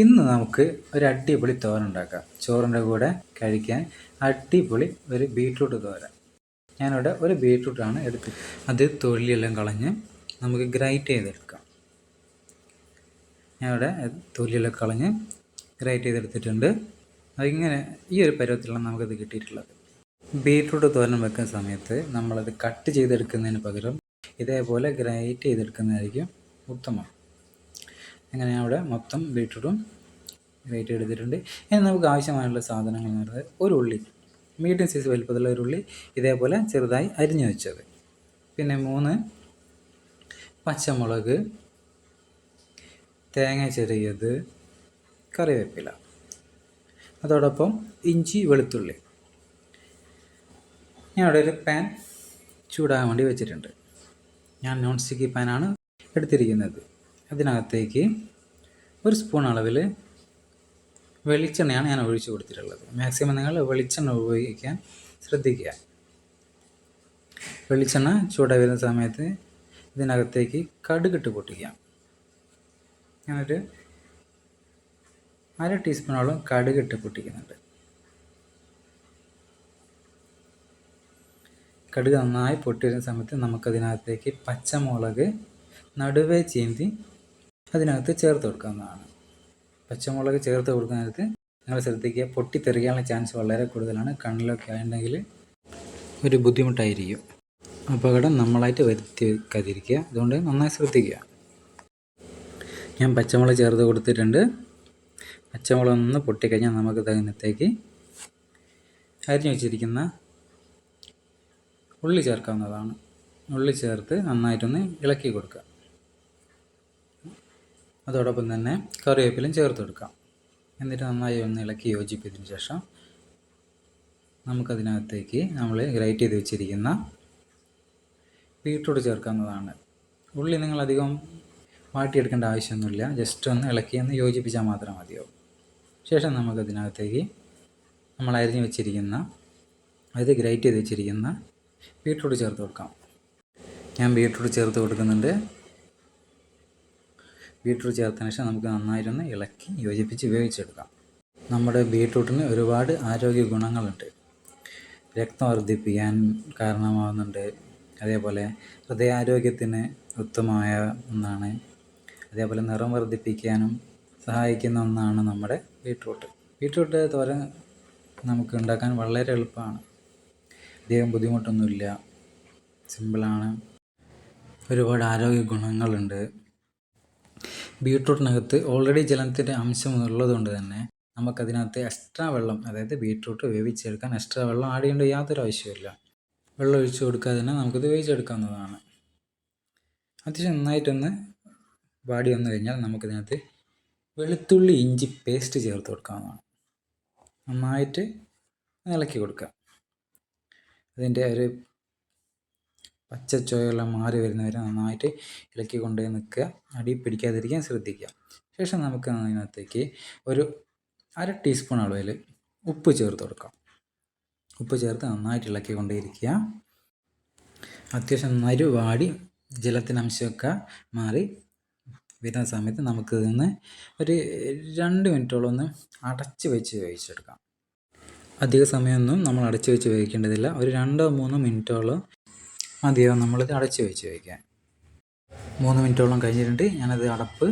ഇന്ന് നമുക്ക് ഒരു അടിപൊളി തോരൻ ഉണ്ടാക്കാം. ചോറിന്റെ കൂടെ കഴിക്കാൻ അടിപൊളി ഒരു ബീട്രൂട്ട് തോരൻ. ഞാനിവിടെ ഒരു ബീട്രൂട്ടാണ് എടുത്തത് അത് തൊലിയെല്ലാം കളഞ്ഞ് നമുക്ക് ഗ്രൈറ്റ് ചെയ്തെടുക്കാം. ഞാനിവിടെ തൊലിയെല്ലാം കളഞ്ഞ് ഗ്രൈറ്റ് ചെയ്തെടുത്തിട്ടുണ്ട്. അതിങ്ങനെ ഈ ഒരു പരുവത്തിലാണ് നമുക്കത് കിട്ടിയിട്ടുള്ളത്. ബീട്രൂട്ട് തോരൻ വെക്കുന്ന സമയത്ത് നമ്മളത് കട്ട് ചെയ്തെടുക്കുന്നതിന് പകരം ഇതേപോലെ ഗ്രൈറ്റ് ചെയ്തെടുക്കുന്നതായിരിക്കും ഉത്തമം. അങ്ങനെ അവിടെ മൊത്തം ബീട്രൂട്ടും ഗ്രേറ്റ് എടുത്തിട്ടുണ്ട്. ഇനി നമുക്ക് ആവശ്യമായുള്ള സാധനങ്ങൾ എന്ന് പറയുന്നത് ഒരു ഉള്ളി. മീഡിയം സൈസ് വലുപ്പത്തിലുള്ള ഒരു ഉള്ളി ഇതേപോലെ ചെറുതായി അരിഞ്ഞു വെച്ചത്. പിന്നെ മൂന്ന് പച്ചമുളക് തേങ്ങ ചെറിയത് കറിവേപ്പില. അതോടൊപ്പം ഇഞ്ചി വെളുത്തുള്ളി. ഞാൻ അവിടെ ഒരു പാൻ ചൂടാകാൻ വേണ്ടി വെച്ചിട്ടുണ്ട്. ഞാൻ നോൺ സ്റ്റിക്കി പാനാണ് എടുത്തിരിക്കുന്നത്. അതിനകത്തേക്ക് ഒരു സ്പൂൺ അളവിൽ വെളിച്ചെണ്ണയാണ് ഞാൻ ഒഴിച്ചു കൊടുത്തിട്ടുള്ളത്. മാക്സിമം നിങ്ങൾ വെളിച്ചെണ്ണ ഉപയോഗിക്കാൻ ശ്രദ്ധിക്കുക. വെളിച്ചെണ്ണ ചൂടായി വരുന്ന സമയത്ത് ഇതിനകത്തേക്ക് കടുകിട്ട് പൊട്ടിക്കാം ഞാനൊരു അര ടീസ്പൂണോളം കടുകിട്ട് പൊട്ടിക്കുന്നുണ്ട്. കടുക് നന്നായി പൊട്ടി വരുന്ന സമയത്ത് നമുക്കതിനകത്തേക്ക് പച്ചമുളക് നടുവേ ചീന്തി അതിനകത്ത് ചേർത്ത് കൊടുക്കാവുന്നതാണ്. പച്ചമുളക് ചേർത്ത് കൊടുക്കുന്നതിനകത്ത് നിങ്ങൾ ശ്രദ്ധിക്കുക പൊട്ടിത്തെറിക്കാനുള്ള ചാൻസ് വളരെ കൂടുതലാണ്. കണ്ണിലൊക്കെ ആയിട്ടുണ്ടെങ്കിൽ ഒരു ബുദ്ധിമുട്ടായിരിക്കും. അപകടം നമ്മളായിട്ട് വരുത്തി വെക്കാതിരിക്കുക അതുകൊണ്ട് നന്നായി ശ്രദ്ധിക്കുക. ഞാൻ പച്ചമുളക് ചേർത്ത് കൊടുത്തിട്ടുണ്ട്. പച്ചമുളക് ഒന്ന് പൊട്ടിക്കഴിഞ്ഞാൽ നമുക്ക് തകുന്നത്തേക്ക് അരിഞ്ഞു വെച്ചിരിക്കുന്ന ഉള്ളി ചേർക്കാവുന്നതാണ്. ഉള്ളി ചേർത്ത് നന്നായിട്ടൊന്ന് ഇളക്കി കൊടുക്കുക. അതോടൊപ്പം തന്നെ കറിവേപ്പിലും ചേർത്ത് കൊടുക്കാം. എന്നിട്ട് നന്നായി ഒന്ന് ഇളക്കി യോജിപ്പിച്ചതിന് ശേഷം നമുക്കതിനകത്തേക്ക് നമ്മൾ ഗ്രൈറ്റ് ചെയ്ത് വെച്ചിരിക്കുന്ന ബീട്രൂട്ട് ചേർക്കാവുന്നതാണ് ഉള്ളി നിങ്ങൾ അധികം വാട്ടിയെടുക്കേണ്ട ആവശ്യമൊന്നുമില്ല. ജസ്റ്റ് ഒന്ന് ഇളക്കി ഒന്ന് യോജിപ്പിച്ചാൽ മാത്രം മതിയാവും. ശേഷം നമുക്കതിനകത്തേക്ക് നമ്മൾ അരിഞ്ഞ് വെച്ചിരിക്കുന്ന അതായത് ഗ്രൈറ്റ് ചെയ്ത് വെച്ചിരിക്കുന്ന ബീട്രൂട്ട് ചേർത്ത് കൊടുക്കാം. ഞാൻ ബീട്രൂട്ട് ചേർത്ത് കൊടുക്കുന്നുണ്ട്. ബീട്രൂട്ട് ചേർത്തതിന് ശേഷം നമുക്ക് നന്നായിട്ടൊന്ന് ഇളക്കി യോജിപ്പിച്ച് ഉപയോഗിച്ചെടുക്കാം നമ്മുടെ ബീട്രൂട്ടിന് ഒരുപാട് ആരോഗ്യ ഗുണങ്ങളുണ്ട്. രക്തം വർദ്ധിപ്പിക്കാൻ കാരണമാകുന്നുണ്ട് അതേപോലെ ഹൃദയാരോഗ്യത്തിന് ഉത്തമമായ ഒന്നാണ്. അതേപോലെ നിറം വർദ്ധിപ്പിക്കാനും സഹായിക്കുന്ന ഒന്നാണ് നമ്മുടെ ബീട്രൂട്ട്. ബീട്രൂട്ട് തോര നമുക്ക് ഉണ്ടാക്കാൻ വളരെ എളുപ്പമാണ്. അധികം ബുദ്ധിമുട്ടൊന്നുമില്ല. സിമ്പിളാണ്. ഒരുപാട് ആരോഗ്യ ഗുണങ്ങളുണ്ട്. ബീട്രൂട്ടിനകത്ത് ഓൾറെഡി ജലത്തിന്റെ അംശം ഉള്ളതുകൊണ്ട് തന്നെ നമുക്കതിനകത്ത് എക്സ്ട്രാ വെള്ളം അതായത് ബീട്രൂട്ട് വേവിച്ചെടുക്കാൻ എക്സ്ട്രാ വെള്ളം ആഡ് ചെയ്യേണ്ട യാതൊരു ആവശ്യമില്ല വെള്ളം ഒഴിച്ച് കൊടുക്കാതെ തന്നെ നമുക്കിത് വേവിച്ചെടുക്കാവുന്നതാണ്. അത്യാവശ്യം നന്നായിട്ടൊന്ന് വാടി വന്നു കഴിഞ്ഞാൽ നമുക്കിതിനകത്ത് വെളുത്തുള്ളി ഇഞ്ചി പേസ്റ്റ് ചേർത്ത് കൊടുക്കാവുന്നതാണ്. നന്നായിട്ട് ഇളക്കി കൊടുക്കുക. അതിന്റെ ഒരു പച്ച ചുവയെല്ലാം മാറി വരുന്നവരെ നന്നായിട്ട് ഇളക്കി കൊണ്ട് നിൽക്കുക. അടി പിടിക്കാതിരിക്കാൻ ശ്രദ്ധിക്കുക. ശേഷം നമുക്ക് അതിനകത്തേക്ക് ഒരു അര ടീസ്പൂൺ അളവിൽ ഉപ്പ് ചേർത്ത് കൊടുക്കാം. ഉപ്പ് ചേർത്ത് നന്നായിട്ട് ഇളക്കി കൊണ്ടേയിരിക്കുക. അത്യാവശ്യം നന്നായിട്ട് വാടി ജലത്തിനംശമൊക്കെ മാറി വരുന്ന സമയത്ത് നമുക്ക് നിന്ന് ഒരു രണ്ട് മിനിറ്റോളം ഒന്ന് അടച്ച് വെച്ച് വേവിച്ചെടുക്കാം. അധിക സമയമൊന്നും നമ്മൾ അടച്ച് വെച്ച് വേവിക്കേണ്ടതില്ല. ഒരു രണ്ടോ മൂന്നോ മിനിറ്റോളം മതിയാവും നമ്മളിത് അടച്ച് വെച്ച് വയ്ക്കാൻ മൂന്ന് മിനിറ്റോളം കഴിഞ്ഞിട്ടുണ്ട്. ഞാനത് അടപ്പ്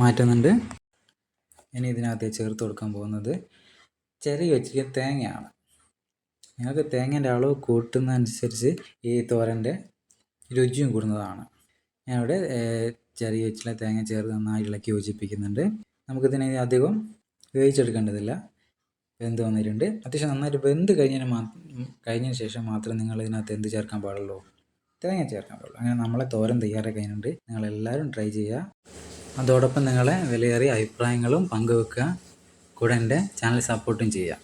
മാറ്റുന്നുണ്ട്. ഇനി ഇതിനകത്ത് ചേർത്ത് കൊടുക്കാൻ പോകുന്നത് ചെറിയ വെച്ചിരിക്കുന്ന തേങ്ങയാണ്. നിങ്ങൾക്ക് തേങ്ങേന്റെ അളവ് കൂട്ടുന്നതനുസരിച്ച് ഈ തോരന്റെ രുചിയും കൂടുന്നതാണ്. ഞാനിവിടെ ചെറിയ വെച്ചിലെ തേങ്ങ ചേർത്ത് നന്നായി ഇളക്കി യോജിപ്പിക്കുന്നുണ്ട്. നമുക്കിതിനെ അധികം വേവിച്ചെടുക്കേണ്ടതില്ല. വെന്ത് വന്നിട്ടുണ്ട്. അത്യാവശ്യം നന്നായിട്ട് വെന്ത് കഴിഞ്ഞതിന് മാ കഴിഞ്ഞതിന് ശേഷം മാത്രം നിങ്ങൾ ഇതിനകത്ത് എന്ത് ചേർക്കാൻ പാടുള്ളൂ? തേങ്ങ ചേർക്കാൻ പാടുള്ളൂ. അങ്ങനെ നമ്മളെ തോരൻ നിങ്ങൾ എല്ലാവരും ട്രൈ ചെയ്യുക. അതോടൊപ്പം നിങ്ങളെ വിലയേറിയ അഭിപ്രായങ്ങളും പങ്കുവെക്കുക. കൂടെ എന്റെ ചാനൽ സപ്പോർട്ടും ചെയ്യുക.